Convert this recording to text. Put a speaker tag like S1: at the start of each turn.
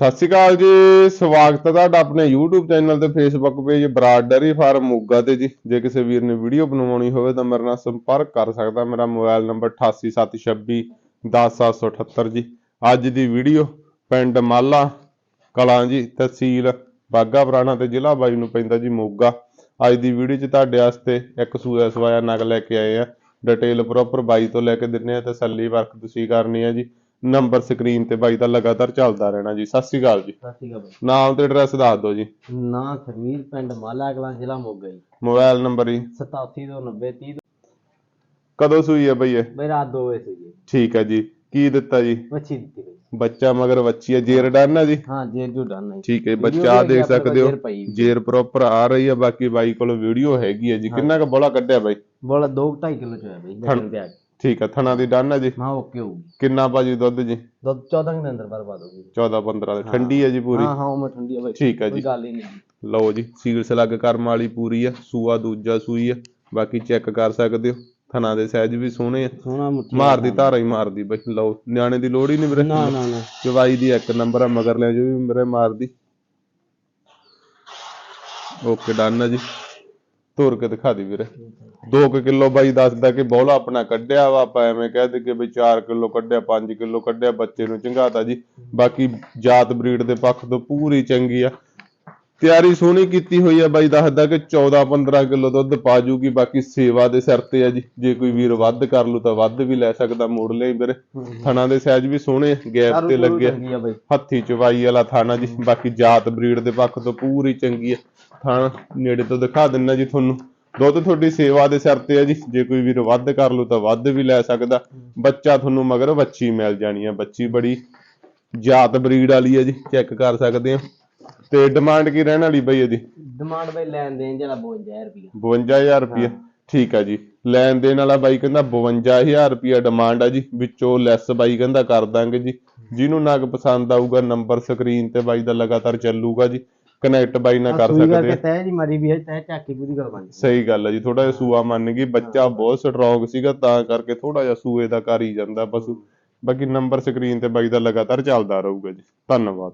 S1: ਸਤਿ ਸ਼੍ਰੀ ਅਕਾਲ ਜੀ, ਸਵਾਗਤ ਹੈ ਤੁਹਾਡਾ ਆਪਣੇ YouTube ਚੈਨਲ ਤੇ Facebook page Brar dairy farm Moga ਤੇ ਜੀ। ਜੇ ਕਿਸੇ ਵੀਰ ਨੇ ਵੀਡੀਓ ਬਣਵਾਉਣੀ ਹੋਵੇ ਤਾਂ ਮੇਰੇ ਨਾਲ ਸੰਪਰਕ ਕਰ ਸਕਦਾ, ਮੇਰਾ ਮੋਬਾਈਲ ਨੰਬਰ 8876 10778 ਜੀ। ਅੱਜ ਦੀ ਵੀਡੀਓ ਪਿੰਡ ਮਾਲਾ ਕਲਾਂ ਜੀ, ਤਹਿਸੀਲ ਬਾਗਾ ਪੁਰਾਣਾ ਤੇ ਜ਼ਿਲ੍ਹਾ ਬਾਈ ਨੂੰ ਪੈਂਦਾ ਜੀ ਮੋਗਾ। ਅੱਜ ਦੀ ਵੀਡੀਓ 'ਚ ਤੁਹਾਡੇ ਵਾਸਤੇ ਇੱਕ ਸੂਆ ਸਵਾਇਆ ਨਗ ਲੈ ਕੇ ਆਏ ਆ। ਡਿਟੇਲ ਪ੍ਰੋਪਰ ਬਾਈ ਤੋਂ ਲੈ ਕੇ ਦਿੰਨੇ ਆ ਤਸੱਲੀ ਵਰਕ ਤੁਸੀਂ ਕਰਨੀ ਆ ਜੀ। ਨੰਬਰ ਸਕਰੀਨ ਤੇ ਬਾਈ ਦਾ ਲਗਾਤਾਰ ਚੱਲਦਾ ਰਹਿਣਾ ਜੀ। ਸਤਿ ਸ਼੍ਰੀ ਅਕਾਲ ਜੀ।
S2: ਸਤਿ ਸ਼੍ਰੀ ਅਕਾਲ
S1: ਨਾਮ ਤੇ ਐਡਰੈਸ ਦੱਸ ਦਿਓ ਜੀ।
S2: ਨਾਂ ਖਰਮੀਰ ਪਿੰਡ ਮਾਲਾ ਕਲਾਂ ਜ਼ਿਲ੍ਹਾ ਮੋਗਾ ਜੀ।
S1: ਮੋਬਾਈਲ ਨੰਬਰ ਜੀ।
S2: 87 ਤੋਂ 90 30
S1: ਕਦੋਂ ਸੂਈ ਹੈ ਬਈ ਇਹ?
S2: ਬਈ ਰਾਤ 2 ਵਜੇ ਸੀ ਜੀ
S1: ਠੀਕ ਹੈ ਜੀ। ਕੀ ਦਿੱਤਾ ਜੀ?
S2: ਮੱਛੀ ਦਿੱਤੀ ਬਈ
S1: ਬੱਚਾ ਮਗਰ ਬੱਚੀ ਹੈ। ਜੇਰ ਡਨ ਹੈ ਜੀ?
S2: ਹਾਂ ਜੇਰ ਜੋ ਡਨ ਹੈ
S1: ਠੀਕ ਹੈ
S2: Video
S1: ਬੱਚਾ ਦੇਖ
S2: ਆਪਣੇ ਕੋਲ
S1: ਸਕਦੇ ਹੋ।
S2: ਜੇਰ ਪਈ ਵੀ।
S1: ਜੇਰ ਪ੍ਰੋਪਰ ਆ ਰਹੀ ਹੈ। ਬਾਕੀ ਬਾਈ ਕੋਲ ਵੀਡੀਓ ਹੈਗੀ ਹੈ ਜੀ। ਕਿੰਨਾ ਕੁ ਬੋਲਾ ਕੱਢਿਆ ਬਾਈ?
S2: ਬੋਲਾ 2 2.5 ਕਿਲੋ ਚ ਹੋਇਆ ਬਈ। ਤੇ ਆ ਕੇ।
S1: ਠੀਕ ਹੈ ਥਣਾ ਦੀ ਡਨ ਹੈ ਜੀ?
S2: ਹਾਂ ਓਕੇ ਹੋਊਗੀ।
S1: ਕਿੰਨਾ ਭਾਜੀ ਦੁੱਧ ਜੀ?
S2: ਦੁੱਧ 14 ਦੇ ਅੰਦਰ ਬਰਬਾਦ ਹੋ ਗਈ।
S1: 14 15 ਦੀ ਠੰਡੀ ਹੈ ਜੀ ਪੂਰੀ?
S2: ਹਾਂ ਹਾਂ ਉਹ ਮੈਂ ਠੰਡੀ ਆ ਬਈ
S1: ਠੀਕ
S2: ਕੋਈ
S1: ਜੀ।
S2: ਗੱਲ ਹੀ ਨਹੀਂ
S1: ਲਓ ਜੀ ਸੀਲ ਸਲੱਗ ਕਰਮ ਵਾਲੀ ਪੂਰੀ ਆ ਸੂਆ ਦੂਜਾ ਸੂਈ ਆ ਬਾਕੀ ਚੈੱਕ ਕਰ ਸਕਦੇ ਹੋ। ਥਣਾ ਦੇ ਸਾਈਜ਼ ਵੀ ਸੋਹਣੇ ਆ।
S2: ਸੋਹਣਾ ਮੁੱਠੀ
S1: ਮਾਰਦੀ ਧਾਰਾ ਹੀ ਮਾਰਦੀ ਬਈ ਲਓ ਨਿਆਣੇ ਦੀ ਲੋੜ ਹੀ ਨਹੀਂ ਵੀਰੇ।
S2: ਨਾ ਨਾ ਨਾ।
S1: ਚਵਾਈ ਦੀ ਇੱਕ ਨੰਬਰ ਆ ਮਗਰ ਲੈ ਜੋ ਵੀ ਮੇਰੇ ਮਾਰਦੀ। ਓਕੇ ਡਨ ਆ ਜੀ। ਤੋਰ ਕੇ ਦਿਖਾ ਦੀ ਵੀਰੇ। 2 ਕਿਲੋ ਬਾਈ ਦੱਸਦਾ ਕਿ ਬੋਲਾ ਆਪਣਾ ਕੱਢਿਆ ਵਾ, ਆਪਾਂ ਐਵੇਂ ਕਹਿ ਦੇ ਕਿ ਬਈ 4 ਕਿਲੋ ਕੱਢਿਆ 5 ਕਿਲੋ ਕੱਢਿਆ, ਬੱਚੇ ਨੂੰ ਚੰਗਾਤਾ ਜੀ। ਬਾਕੀ ਜਾਤ ਬਰੀਡ ਦੇ ਪੱਖ ਤੋਂ ਪੂਰੀ ਚੰਗੀ ਆ। ਤਿਆਰੀ ਸੋਹਣੀ ਕੀਤੀ ਹੋਈ ਆ ਬਾਈ ਦੱਸਦਾ ਕਿ 14 15 ਕਿਲੋ ਦੁੱਧ ਪਾ ਜੂਗੀ ਬਾਕੀ ਸੇਵਾ ਦੇ ਸਿਰ ਤੇ ਆ ਜੀ। ਜੇ ਕੋਈ ਵੀਰ ਵੱਧ ਕਰ ਲੂ ਤਾਂ ਵੱਧ ਵੀ ਲੈ ਸਕਦਾ ਮੋੜ ਲਈ ਵੀਰੇ। ਥਣਾ ਦੇ ਸਾਈਜ਼ ਵੀ ਸੋਹਣੇ ਗੈਪ ਤੇ
S2: ਆ ਬਈ।
S1: ਹੱਥੀ ਚਵਾਈ ਵਾਲਾ ਥਾਣਾ ਜੀ ਬਾਕੀ ਜਾਤ ਬਰੀਡ ਦੇ ਪੱਖ ਤੋਂ ਪੂਰੀ ਚੰਗੀ ਹੈ ਥਾਣਾ ਨੇੜੇ ਤੋਂ ਦਿਖਾ ਦਿੰਨਾ ਜੀ ਤੁਹਾਨੂੰ। ਦੁੱਧ ਤੁਹਾਡੀ ਸੇਵਾ ਦੇ ਸਿਰ ਤੇ ਹੈ ਜੀ। ਜੇ ਕੋਈ ਵੀਰ ਵੱਧ ਕਰ ਲੂ ਤਾਂ ਵੱਧ ਵੀ ਲੈ ਸਕਦਾ। ਬੱਚਾ ਤੁਹਾਨੂੰ ਮਗਰ ਬੱਚੀ ਮਿਲ ਜਾਣੀ ਹੈ ਬੱਚੀ ਬੜੀ ਜਾਤ ਬਰੀਡ ਵਾਲੀ ਹੈ ਜੀ ਚੈੱਕ ਕਰ ਸਕਦੇ ਹੋ ਤੇ ਡਿਮਾਂਡ ਕੀ ਰਹਿਣ ਵਾਲੀ ਬਈ ਇਹਦੀ?
S2: ਡਿਮਾਂਡ ਬਈ ਲੈਣ ਦੇਣ ਜਿਹੜਾ 52000 ਰੁਪਿਆ
S1: 52000 ਰੁਪਏ ਠੀਕ ਹੈ ਜੀ। ਲੈਣ ਦੇਣ ਵਾਲਾ ਬਾਈ ਕਹਿੰਦਾ 52000 ਰੁਪਏ ਡਿਮਾਂਡ ਆ ਜੀ। ਵਿੱਚੋਂ ਲੈਸ ਬਾਈ ਕਹਿੰਦਾ ਕਰ ਦਾਂਗੇ ਜੀ। ਜਿਹਨੂੰ ਨਗ ਪਸੰਦ ਆਊਗਾ ਨੰਬਰ ਸਕਰੀਨ ਤੇ ਬਾਈ ਦਾ ਲਗਾਤਾਰ ਚੱਲੂਗਾ ਜੀ। ਕਨੈਕਟ ਬਾਈ ਨਾਲ ਕਰ ਸਕਦੇ ਆ।
S2: ਤੈ ਜੀ ਮਰੀ ਵੀ ਹੈ ਤੈ ਝਾਕੀ ਪੂਰੀ ਕਰ ਬਣ
S1: ਸਹੀ ਗੱਲ ਹੈ ਜੀ। ਥੋੜਾ ਜਿਹਾ ਸੂਆ ਮੰਨ ਗਈ। ਬੱਚਾ ਬਹੁਤ ਸਟਰੋਂਗ ਸੀਗਾ ਤਾਂ ਕਰਕੇ ਥੋੜਾ ਜਿਹਾ ਸੂਏ ਦਾ ਕਰ ਹੀ ਜਾਂਦਾ ਪਸ਼ੂ। ਬਾਕੀ ਨੰਬਰ ਸਕਰੀਨ ਤੇ ਬਾਈ ਦਾ ਲਗਾਤਾਰ ਚੱਲਦਾ ਰਹੂਗਾ ਜੀ। ਧੰਨਵਾਦ।